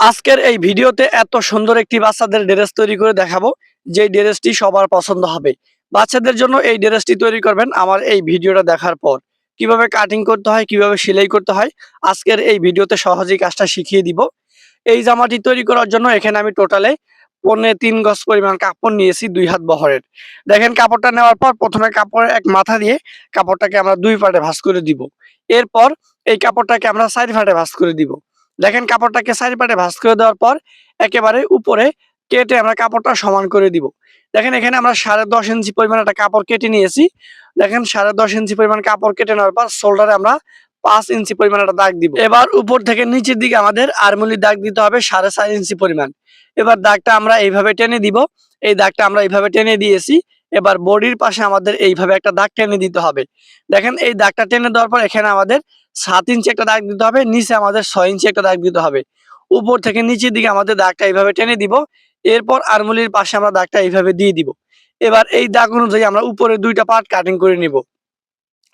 আজকের এই ভিডিওতে এত সুন্দর একটি বাচ্চাদের ড্রেস তৈরি করে দেখাবো যে ড্রেসটি সবার পছন্দ হবে। বাচ্চাদের জন্য এই ড্রেসটি তৈরি করবেন আমার এই ভিডিওটা দেখার পর। কীভাবে কাটিং করতে হয়, কীভাবে সেলাই করতে হয়, আজকের এই ভিডিওতে সহজেই কাজটা শিখিয়ে দিব। এই জামাটি তৈরি করার জন্য এখানে আমি টোটালে পনেরো তিন গজ পরিমাণ কাপড় নিয়েছি দুই হাত বহরের। দেখেন কাপড়টা নেওয়ার পর প্রথমে কাপড়ের এক মাথা দিয়ে কাপড়টাকে আমরা দুই পাটে ভাঁজ করে দিব। এরপর এই কাপড়টাকে আমরা চার ফাটে ভাঁজ করে দিব। দেখেন কাপড়টাকে চারি পাটে ভাঁজ করে দেওয়ার পর একেবারে উপরে কেটে আমরা কাপড়টা সমান করে দিব। দেখেন এখানে আমরা সাড়ে দশ ইঞ্চি পরিমাণ একটা কাপড় কেটে নিয়েছি। দেখেন সাড়ে দশ ইঞ্চি পরিমাণ কাপড় কেটে নেওয়ার পর শোল্ডারে আমরা পাঁচ ইঞ্চি পরিমাণ একটা দাগ দিব। এবার উপর থেকে নিচের দিকে আমাদের আরমুলির দাগ দিতে হবে সাড়ে চার ইঞ্চি পরিমাণ। এবার দাগটা আমরা এইভাবে টেনে দিব। এই দাগটা আমরা এইভাবে টেনে দিয়েছি। এবার বডির পাশে আমাদের এইভাবে একটা দাগ টেনে দিতে হবে। দেখেন এই দাগটা টেনে দেওয়ার পর এখানে আমাদের সাত ইঞ্চি একটা দাগ দিতে হবে, নিচে আমাদের ছয় ইঞ্চি একটা দাগ দিতে হবে। উপর থেকে নিচের দিকে আমাদের দাগটা এইভাবে টেনে দিব, এরপর আরমুলির পাশে আমরা দাগটা এইভাবে দিয়ে দিব। এবার এই দাগ অনুযায়ী আমরা উপরে দুইটা পার্ট কাটিং করে নিব।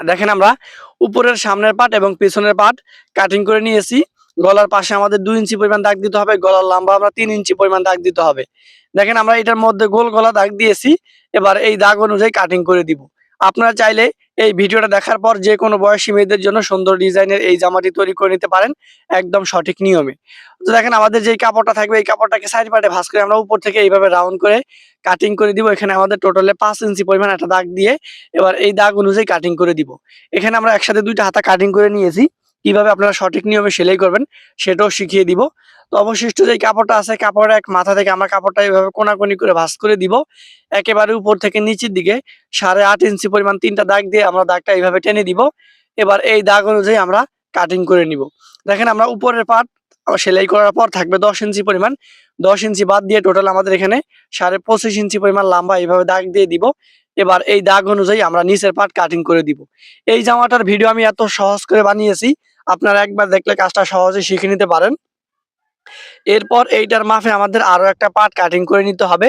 দেখেন আমরা উপরের সামনের পার্ট এবং পেছনের পার্ট কাটিং করে নিয়েছি। গলার পাশে আমাদের দুই ইঞ্চি পরিমাণ দাগ দিতে হবে, গলার লম্বা আমরা তিন ইঞ্চি পরিমাণ দাগ দিতে হবে। দেখেন আমরা এটার মধ্যে গোল গলা দাগ দিয়েছি, এবার এই দাগ অনুযায়ী কাটিং করে দিব। আপনারা চাইলে এই ভিডিওটা দেখার পর যে কোনো বয়সী মেয়েদের জন্য সুন্দর ডিজাইনের এই জামাটি তৈরি করে নিতে পারেন একদম সঠিক নিয়মে। তো দেখেন, আমাদের যে কাপড়টা থাকবে, এই কাপড়টাকে সাইড পাটে ভাস করে আমরা উপর থেকে এইভাবে রাউন্ড করে কাটিং করে দিব। এখানে আমাদের টোটালে পাঁচ ইঞ্চি পরিমাণ একটা দাগ দিয়ে এবার এই দাগ অনুযায়ী কাটিং করে দিব। এখানে আমরা একসাথে দুইটা হাতা কাটিং করে নিয়েছি। কীভাবে আপনারা সঠিক নিয়মে সেলাই করবেন সেটাও শিখিয়ে দিব। তো অবশিষ্ট যে কাপড়টা আছে, কাপড়ের এক মাথা থেকে আমরা কাপড়টা এইভাবে কোনাকুনি করে ভাঁজ করে দিব। একেবারে উপর থেকে নিচের দিকে সাড়ে আট ইঞ্চি পরিমাণ তিনটা দাগ দিয়ে আমরা দাগটা এইভাবে টেনে দিব। এবার এই দাগ অনুযায়ী আমরা কাটিং করে নিব। দেখেন আমরা উপরের পাট সেলাই করার পর থাকবে দশ ইঞ্চি পরিমাণ। দশ ইঞ্চি বাদ দিয়ে টোটাল আমাদের এখানে সাড়ে পঁচিশ ইঞ্চি পরিমাণ লম্বা এইভাবে দাগ দিয়ে দিব। এবার এই দাগ অনুযায়ী আমরা নিচের পাট কাটিং করে দিব। এই জামাটার ভিডিও আমি এত সহজ করে বানিয়েছি আপনারা একবার দেখলে কাজটা সহজে শিখে নিতে পারেন। এরপর এইটার মাফে আমাদের আরও একটা পার্ট কাটিং করে নিতে হবে।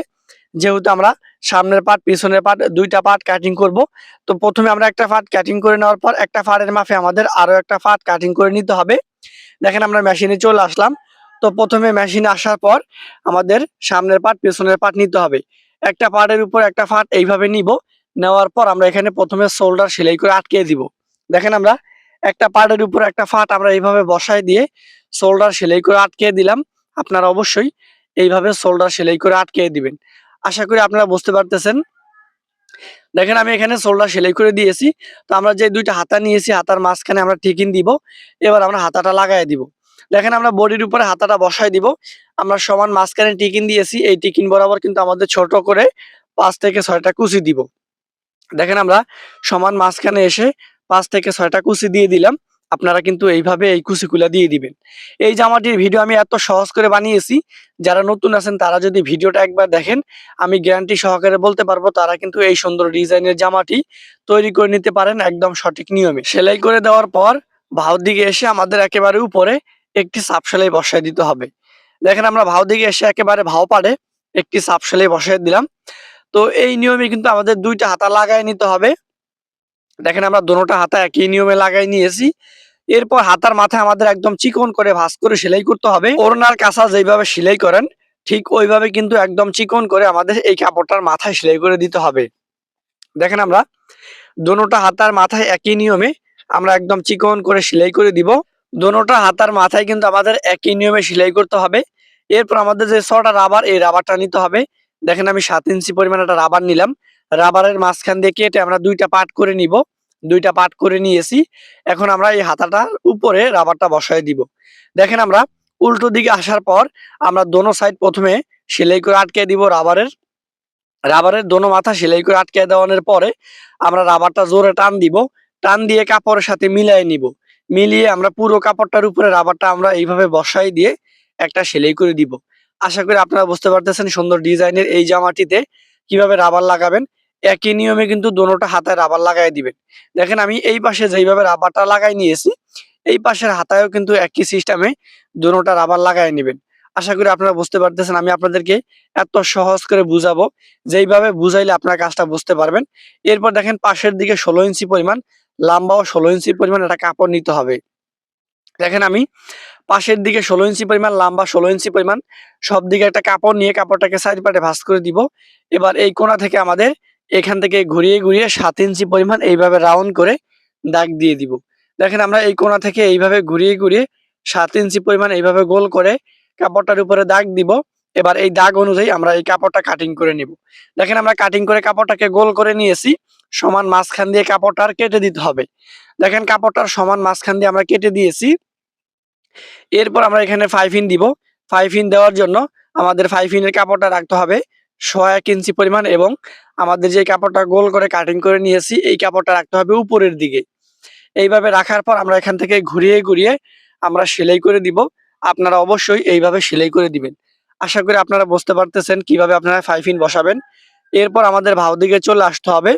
যেহেতু আমরা সামনের পার্ট, পিছনের পার্ট দুইটা পার্ট কাটিং করব, তো প্রথমে আমরা একটা পার্ট কাটিং করে নেওয়ার পর একটা পার্টের মাফে আমাদের আরও একটা পার্ট কাটিং করে নিতে হবে। দেখেন আমরা মেশিনে চলে আসলাম। তো প্রথমে মেশিনে আসার পর আমাদের সামনের পার্ট, পিছনের পার্ট নিতে হবে। একটা পার্টের উপর একটা পার্ট এইভাবে নিব। নেওয়ার পর আমরা এখানে প্রথমে শোল্ডার সেলাই করে আটকে দিব। দেখেন আমরা একটা পার্টের উপর একটা ফাট আমরা এইভাবে বসায় দিয়ে শোল্ডার সেলাই করে আটকে দিলাম। আপনারা অবশ্যই এইভাবে শোল্ডার সেলাই করে আটকে দিবেন। আশা করি আপনারা বুঝতে পারতেছেন। দেখেন আমি এখানে শোল্ডার সেলাই করে দিয়েছি। তো আমরা যে দুইটা হাতা নিয়েছি, হাতার মাঝখানে আমরা টিকিন দিব, এবার আমরা হাতাটা লাগাই দিব। দেখেন আমরা বডির উপরে হাতাটা বসাই দিব। আমরা সমান মাঝখানে টিকিন দিয়েছি, এই টিকিন বরাবর কিন্তু আমাদের ছোট করে পাঁচ থেকে ছয়টা কুচি দিব। দেখেন আমরা সমান মাঝখানে এসে পাঁচ থেকে ছয়টা কুচি দিয়ে দিলাম। আপনারা কিন্তু এইভাবে এই কুচিগুলা দিয়ে দিবেন। এই জামাটির ভিডিও আমি এত সহজ করে বানিয়েছি, যারা নতুন আছেন তারা যদি ভিডিওটা একবার দেখেন, আমি গ্যারান্টি সহকারে বলতে পারব তারা কিন্তু এই সুন্দর ডিজাইনের জামাটি তৈরি করে নিতে পারেন একদম সঠিক নিয়মে। সেলাই করে দেওয়ার পর ভাও দিকে এসে আমাদের একেবারে উপরে একটি সাপ সেলাই বসায় দিতে হবে। দেখেন আমরা ভাও দিকে এসে একেবারে ভাও পাড়ে একটি সাপ সেলাই বসায় দিলাম। তো এই নিয়মে কিন্তু আমাদের দুইটা হাতা লাগাই নিতে হবে। দেখেন আমরা দোনোটা হাতা একই নিয়মে লাগাই নিয়েছি। এরপর হাতার মাথায় আমাদের একদম চিকন করে ভাঁজ করে সেলাই করতে হবে। ওড়নার কাঁচা যেভাবে সেলাই করেন, ঠিক ওইভাবে কিন্তু একদম চিকন করে আমাদের এই কাপড়টার মাথায় সেলাই করে দিতে হবে। দেখেন আমরা দোনোটা হাতার মাথায় একই নিয়মে আমরা একদম চিকন করে সেলাই করে দিব। দোনোটা হাতার মাথায় কিন্তু আমাদের একই নিয়মে সেলাই করতে হবে। এরপর আমাদের যে ছটা রাবার, এই রাবারটা নিতে হবে। দেখেন আমি সাত ইঞ্চি পরিমাণ একটা রাবার নিলাম। রাবারের মাঝখান দিয়ে কেটে আমরা দুইটা পার্ট করে নিব। দুইটা পার্ট করে নিয়েছি। এখন আমরা এই হাতাটার উপরে রাবারটা বসায় দিব। দেখেন আমরা উল্টো দিকে আসার পর আমরা দোনো সাইড প্রথমে সেলাই করে আটকে দিব রাবারের। রাবারের দোনো মাথা সেলাই করে আটকে দেওয়ানোর পরে আমরা রাবারটা জোরে টান দিব। টান দিয়ে কাপড়ের সাথে মিলাই নিব। মিলিয়ে আমরা পুরো কাপড়টার উপরে রাবারটা আমরা এইভাবে বসাই দিয়ে একটা সেলাই করে দিব। আশা করি আপনারা বুঝতে পারতেছেন সুন্দর ডিজাইনের এই জামাটিতে কীভাবে রাবার লাগাবেন। একই নিয়মে কিন্তু দোনোটা হাতায় রাবার লাগাই দিবেন। দেখেন আমি এই পাশে যেইভাবে রাবারটা লাগাই নিয়েছি, এই পাশের হাতায়ও কিন্তু একই সিস্টেমে দোনোটা রাবার লাগাই নেবেন। আশা করি আপনারা বুঝতে পারতেছেন, আমি আপনাদেরকে এত সহজ করে বুঝাবো, যেইভাবে বুঝাইলে আপনার কাজটা বুঝতে পারবেন। এরপর দেখেন পাশের দিকে ষোলো ইঞ্চি পরিমাণ, লম্বাও ষোলো ইঞ্চি পরিমাণ একটা কাপড় নিতে হবে। দেখেন আমি পাশের দিকে ষোলো ইঞ্চি পরিমাণ, লম্বা ষোলো ইঞ্চি পরিমাণ সব দিকে একটা কাপড় নিয়ে কাপড়টাকে সাইড পাটে ভাঁজ করে দিব। এবার এই কোণা থেকে আমাদের এখান থেকে ঘুরিয়ে ঘুরিয়ে সাত ইঞ্চি পরিমাণ এইভাবে রাউন্ড করে দাগ দিয়ে দিব। দেখেন আমরা এই কোণা থেকে এইভাবে ঘুরিয়ে ঘুরিয়ে সাত ইঞ্চি পরিমাণ এইভাবে গোল করে কাপড়টার উপরে দাগ দিব। এবার এই দাগ অনুযায়ী আমরা এই কাপড়টা কাটিং করে নিব। দেখেন আমরা কাটিং করে কাপড়টাকে গোল করে নিয়েছি। সমান মাঝখান দিয়ে কাপড়টা আর কেটে দিতে হবে। দেখেন কাপড়টার সমান মাঝখান দিয়ে আমরা কেটে দিয়েছি। এরপর আমরা এখানে ফাইভ ইন দিব। ফাইভ ইন দেওয়ার জন্য আমাদের ফাইভ ইনের কাপড়টা রাখতে হবে। ছ এক ইঞ্চি পরিমাণ এবং আমাদের যে কাপড়টা গোল করে কাটিং করে নিয়েছি, এই কাপড়টা রাখতে হবে উপরের দিকে। এইভাবে রাখার পর আমরা এখান থেকে ঘুরিয়ে ঘুরিয়ে আমরা সেলাই করে দিব। আপনারা অবশ্যই এইভাবে সেলাই করে দিবেন। আশা করি আপনারা বুঝতে পারতেছেন কীভাবে আপনারা ফাইভ ইন বসাবেন। এরপর আমাদের ভাও দিকে চলে আসতে হবে।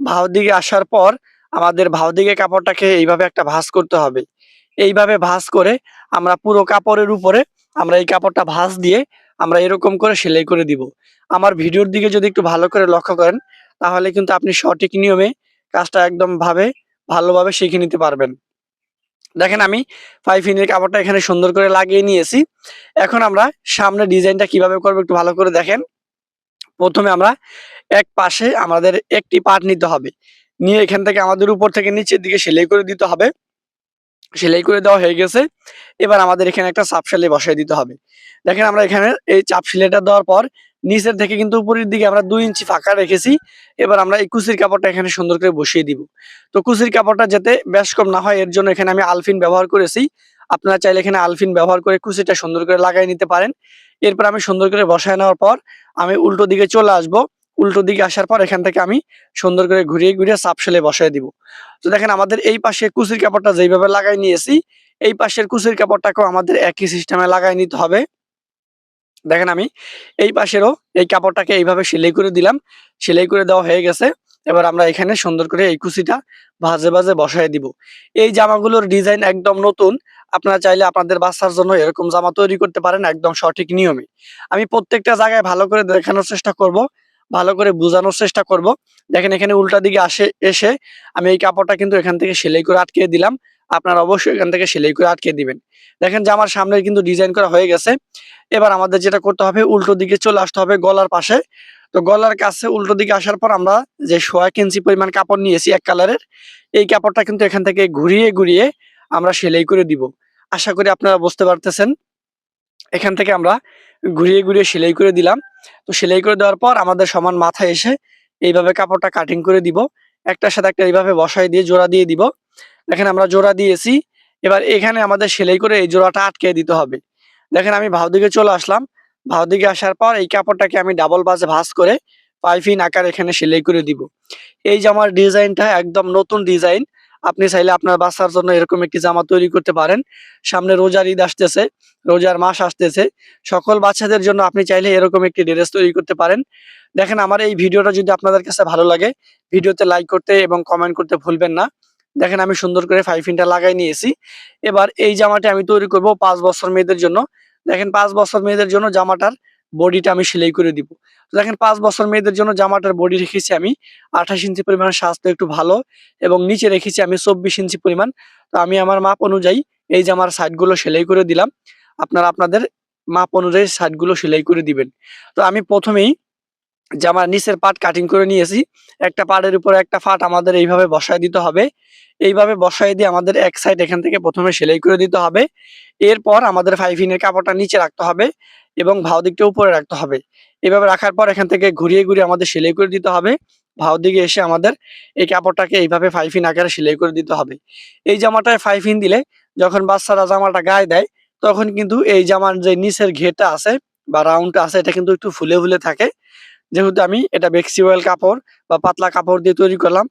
ভাও দিকে আসার পর আমাদের ভাও দিকে কাপড়টাকে এইভাবে একটা ভাঁজ করতে হবে। এইভাবে ভাঁজ করে আমরা পুরো কাপড়ের উপরে আমরা এই কাপড়টা ভাঁজ দিয়ে আমরা এরকম করে সেলাই করে দিব। আমার ভিডিওর দিকে যদি একটু ভালো করে লক্ষ্য করেন, তাহলে কিন্তু আপনি সঠিক নিয়মে কাজটা একদম ভাবে, ভালোভাবে শিখে নিতে পারবেন। দেখেন আমি ফাইভ ইনের কাপড়টা এখানে সুন্দর করে লাগিয়ে নিয়েছি। এখন আমরা সামনে ডিজাইনটা কীভাবে করব একটু ভালো করে দেখেন। প্রথমে আমরা এক পাশে আমাদের একটি পার্ট নিতে হবে। নিয়ে এখান থেকে আমাদের উপর থেকে নিচের দিকে সেলাই করে দিতে হবে। সেলাই করে দেওয়া হয়ে গেছে। এবার আমাদের এখানে একটা চাপ সেলাই বসাই দিতে হবে। দেখেন আমরা এখানে এই চাপ সেলাইটা দেওয়ার পর নিচের থেকে কিন্তু উপরের দিকে আমরা দুই ইঞ্চি ফাঁকা রেখেছি। এবার আমরা এই কুচির কাপড়টা এখানে সুন্দর করে বসিয়ে দিব। তো কুচির কাপড়টা যাতে বেশ কম না হয়, এর জন্য এখানে আমি আলফিন ব্যবহার করেছি। আপনারা চাইলে এখানে আলফিন ব্যবহার করে কুচিটা সুন্দর করে লাগাই নিতে পারেন। এরপর আমি সুন্দর করে বসায় নেওয়ার পর আমি উল্টো দিকে চলে আসব। উল্টো দিকে আসার পর এখান থেকে আমি সুন্দর করে ঘুরিয়ে ঘুরিয়ে চাপ সেলাই বসাই দিব। তো দেখেন আমাদের এই পাশে কুচির কাপড়টা যেইভাবে লাগাই নিয়েছি, এই পাশের কুচির কাপড়টাকেও আমাদের একই সিস্টেমে লাগাই নিতে হবে। দেখেন আমি, এই পাশেরও এই কাপড়টাকে এইভাবে সেলাই করে দিলাম। সেলাই করে দেওয়া হয়ে গেছে। এবার আমরা এখানে সুন্দর করে এই কুচিটা ভাজে ভাজে বসাই দিব। এই জামাগুলোর ডিজাইন একদম নতুন। আপনারা চাইলে আপনাদের বাচ্চার জন্য এরকম জামা তৈরি করতে পারেন একদম সঠিক নিয়মে। আমি প্রত্যেকটা জায়গায় ভালো করে দেখানোর চেষ্টা করব, ভালো করে বোঝানোর চেষ্টা করব। দেখেন এখানে উল্টা দিকে আসে, এসে আমি এই কাপড়টা কিন্তু এখান থেকে সেলাই করে আটকে দিলাম। আপনারা অবশ্যই এখান থেকে সেলাই করে আটকে দিবেন। দেখেন জামার সামনে কিন্তু ডিজাইন করা হয়ে গেছে। এবার আমাদের যেটা করতে হবে, উল্টো দিকে চলে আসতে হবে গলার পাশে। তো গলার কাছে উল্টো দিকে আসার পর আমরা যে সোয়া ইঞ্চি পরিমাণ কাপড় নিয়েছি এক কালারের, এই কাপড়টা কিন্তু এখান থেকে ঘুরিয়ে ঘুরিয়ে আমরা সেলাই করে দিব। আশা করি আপনারা বুঝতে পারতেছেন। এখান থেকে আমরা ঘুরিয়ে ঘুরিয়ে সেলাই করে দিলাম। তো সেলাই করে দেওয়ার পর আমাদের সমান মাথায় এসে এইভাবে কাপড়টা কাটিং করে দিব। একটার সাথে একটা এইভাবে বসাই দিয়ে জোড়া দিয়ে দিব। দেখেন আমরা জোড়া দিয়েছি, এবার এখানে আমাদের সেলাই করে এই জোড়াটা আটকে দিতে হবে। দেখেন আমি ভাও দিকে চলে আসলাম ভাও দিকে আসার পর এই কাপড়টাকে আমি ডাবল বাজে ভাঁজ করে পাইফিন আকার এখানে সেলাই করে দিব। এই জামার ডিজাইনটা একদম নতুন ডিজাইন, আপনি চাইলে আপনার বাচ্চার জন্য এরকম একটি জামা তৈরি করতে পারেন। সামনে রোজার ঈদ আসতেছে, রোজার মাস আসতেছে, সকল বাচ্চাদের জন্য আপনি চাইলে এরকম একটি ড্রেস তৈরি করতে পারেন। দেখেন আমার এই ভিডিওটা যদি আপনাদের কাছে ভালো লাগে, ভিডিওতে লাইক করতে এবং কমেন্ট করতে ভুলবেন না। দেখেন আমি সুন্দর করে ফাইভ ইনটা লাগাই নিয়েছি। এবার এই জামাটি আমি তৈরি করব পাঁচ বছর মেয়েদের জন্য। দেখেন পাঁচ বছর মেয়েদের জন্য জামাটার বডিটা আমি সেলাই করে দিব। দেখেন পাঁচ বছর মেয়েদের জন্য জামাটার বডি রেখেছি আমি আঠাশ ইঞ্চি পরিমাণ, স্বাস্থ্য একটু ভালো এবং নিচে রেখেছি আমি চব্বিশ ইঞ্চি পরিমাণ। তো আমি আমার মাপ অনুযায়ী এই জামার সাইডগুলো সেলাই করে দিলাম। আপনারা আপনাদের মাপ অনুযায়ী সাইডগুলো সেলাই করে দিবেন। তো আমি প্রথমেই জামার নিচের পাট কাটিং করে নিয়েছি, একটা পাড়ের উপর একটা ফাট আমাদের এইভাবে বসায় দিতে হবে। এইভাবে বসায় দিয়ে আমাদের এক সাইড এখান থেকে প্রথমে সেলাই করে দিতে হবে। এরপর আমাদের ফাইভ ইনের কাপড়টা নিচে রাখতে হবে এবং ভাও দিকটা উপরে রাখতে হবে। এভাবে রাখার পর এখান থেকে ঘুরিয়ে ঘুরিয়ে আমাদের সেলাই করে দিতে হবে। ভাও দিকে এসে আমাদের এই কাপড়টাকে এইভাবে ফাইভ ইন আকারে সেলাই করে দিতে হবে। এই জামাটায় ফাইভ ইন দিলে যখন বাচ্চারা জামাটা গায়ে দেয়, তখন কিন্তু এই জামার যে নিচের ঘেটা আছে বা রাউন্ডটা আছে, এটা কিন্তু একটু ফুলে ফুলে থাকে। যেহেতু আমি এটা বেক্সি অয়েল কাপড় বা পাতলা কাপড় দিয়ে তৈরি করলাম।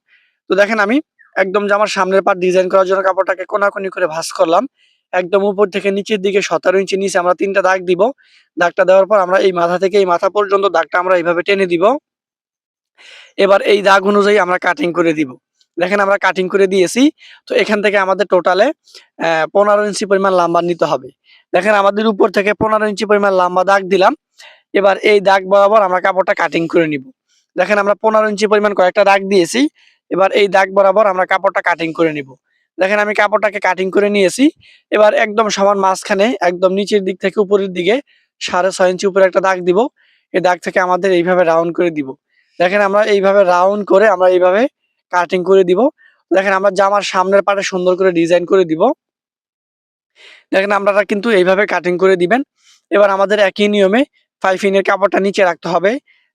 তো দেখেন আমি একদম জামার সামনের পাট ডিজাইন করার জন্য কাপড়টাকে কোনাকুনি করে ভাঁজ করলাম। একদম উপর থেকে নিচের দিকে সতেরো ইঞ্চি নিচে আমরা তিনটা দাগ দিব। দাগটা দেওয়ার পর আমরা এই মাথা থেকে এই মাথা পর্যন্ত দাগটা আমরা এইভাবে টেনে দিব। এবার এই দাগ অনুযায়ী আমরা কাটিং করে দিব। দেখেন আমরা কাটিং করে দিয়েছি। তো এখান থেকে আমাদের টোটালে পনেরো ইঞ্চি পরিমাণ লাম্বা নিতে হবে। দেখেন আমাদের উপর থেকে পনেরো ইঞ্চি পরিমাণ লাম্বা দাগ দিলাম। এবার এই দাগ বরাবর আমরা কাপড়টা কাটিং করে নিব। দেখেন আমরা পনেরো ইঞ্চি পরিমাণ কয়েকটা দাগ দিয়েছি, এবার এই দাগ বরাবর আমরা কাপড়টা কাটিং করে নিব। দেখেন আমি কাপড়টাকে কাটিং করে নিয়েছি, এবার একদম সমান মাঝখানে, একদম নিচের দিক থেকে উপরের দিকে সাড়ে ছয় ইঞ্চি উপরে একটা দাগ দিব। এই দাগ থেকে আমাদের এইভাবে রাউন্ড করে দিব। দেখেন আমরা এইভাবে রাউন্ড করে আমরা এইভাবে কাটিং করে দিব। দেখেন আমরা জামার সামনের পাটে সুন্দর করে ডিজাইন করে দিব। দেখেন আপনারা কিন্তু এইভাবে কাটিং করে দিবেন। এবার আমাদের একই নিয়মে ফাইভ ইনের কাপড়টা নিচে রাখতে হবে।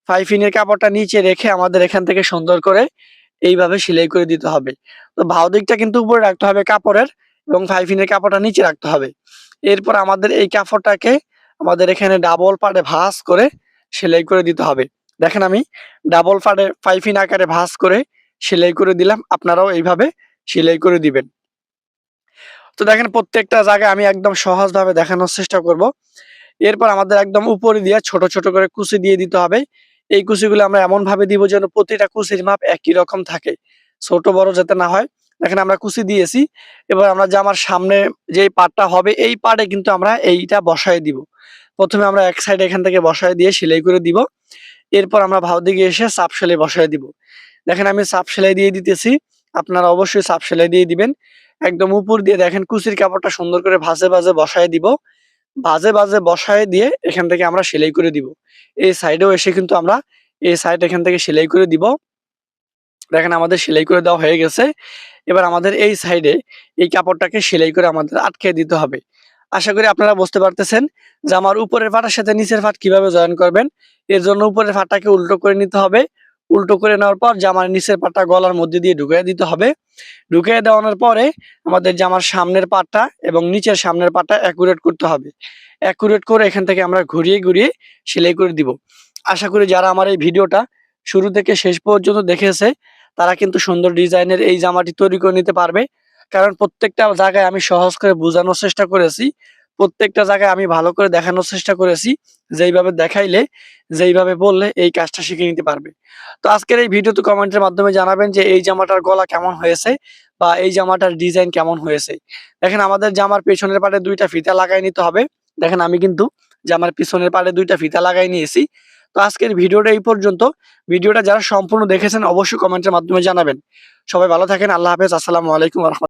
ফাইভ ইনের কাপড়টা নিচে রেখে আমাদের এখান থেকে সুন্দর করে এইভাবে সেলাই করে দিতে হবে। তো ভাও দিকটা কিন্তু উপরে রাখতে হবে কাপড়ের এবং ফাইভ ইনের কাপড়টা নিচে রাখতে হবে। এরপর আমাদের এই কাপড়টাকে আমাদের এখানে ডাবল পাড়ে ভাঁজ করে সেলাই করে দিতে হবে। দেখেন আমি ডাবল পাড়ে ফাইভ ইন আকারে ভাঁজ করে সেলাই করে দিলাম, আপনারাও এইভাবে সেলাই করে দিবেন। তো দেখেন প্রত্যেকটা জায়গায় আমি একদম সহজভাবে দেখানোর চেষ্টা করব। এরপর আমাদের একদম উপরে দিয়ে ছোট ছোট করে কুচি দিয়ে দিতে হবে। এই কুচিগুলো আমরা এমন ভাবে দিব যেন প্রতিটা কুচির মাপ একই রকম থাকে, ছোট বড় যাতে না হয়। দেখেন আমরা কুচি দিয়েছি, এবার আমরা জামার সামনে যে পাটটা হবে, এই পাটে কিন্তু আমরা এইটা বসায় দিব। প্রথমে আমরা এক সাইড এখান থেকে বসায় দিয়ে সেলাই করে দিব। এরপর আমরা ভাও দিকে এসে চাপ সেলাই বসায় দিব। দেখেন আমি চাপ সেলাই দিয়ে দিতেছি, আপনারা অবশ্যই চাপ সেলাই দিয়ে দিবেন। একদম উপর দিয়ে দেখেন কুচির কাপড়টা সুন্দর করে ভাজে ভাজে বসায় দিব। ভাজে বাজে বসায় দিয়ে এখান থেকে আমরা সেলাই করে দিব। এই সাইডেও এসে কিন্তু আমরা এই সাইড এখান থেকে সেলাই করে দিব। দেখেন আমাদের সেলাই করে দেওয়া হয়ে গেছে। এবার আমাদের এই সাইডে এই কাপড়টাকে সেলাই করে আমাদের আটকে দিতে হবে। আশা করি আপনারা বুঝতে পারতেছেন যে আমার উপরের ফাটার সাথে নিচের ফাট কীভাবে জয়েন করবেন। এর জন্য উপরের ফাটটাকে উল্টো করে নিতে হবে। উল্টো করে নেওয়ার পর জামার নিচের পাটটা গলার মধ্যে দিয়ে ঢুকিয়ে দিতে হবে। ঢুকিয়ে দেওয়ানোর পরে আমাদের জামার সামনের পাটটা এবং নিচের সামনের পাটটা অ্যাকুরেট করতে হবে। অ্যাকুরেট করে এখান থেকে আমরা ঘুরিয়ে ঘুরিয়ে সেলাই করে দিব। আশা করি যারা আমার এই ভিডিওটা শুরু থেকে শেষ পর্যন্ত দেখেছে, তারা কিন্তু সুন্দর ডিজাইনের এই জামাটি তৈরি করে নিতে পারবে। কারণ প্রত্যেকটা জায়গায় আমি সহজ করে বোঝানোর চেষ্টা করেছি। প্রত্যেকটা জায়গায় আমি ভালো করে দেখানোর চেষ্টা করেছি, যেইভাবে দেখাইলে, যেইভাবে বললে এই কাজটা শিখে নিতে পারবে। তো আজকের এই ভিডিওতে কমেন্টের মাধ্যমে জানাবেন যে এই জামাটার গলা কেমন হয়েছে বা এই জামাটার ডিজাইন কেমন হয়েছে। দেখেন আমাদের জামার পেছনের পাটে দুইটা ফিতা লাগাই নিতে হবে। দেখেন আমি কিন্তু জামার পিছনের পাটে দুইটা ফিতা লাগাই নিয়েছি। তো আজকের ভিডিওটা এই পর্যন্ত। ভিডিওটা যারা সম্পূর্ণ দেখেছেন, অবশ্যই কমেন্টের মাধ্যমে জানাবেন। সবাই ভালো থাকেন, আল্লাহ হাফেজ, আসসালামু আলাইকুম রহমতুল্লাহ।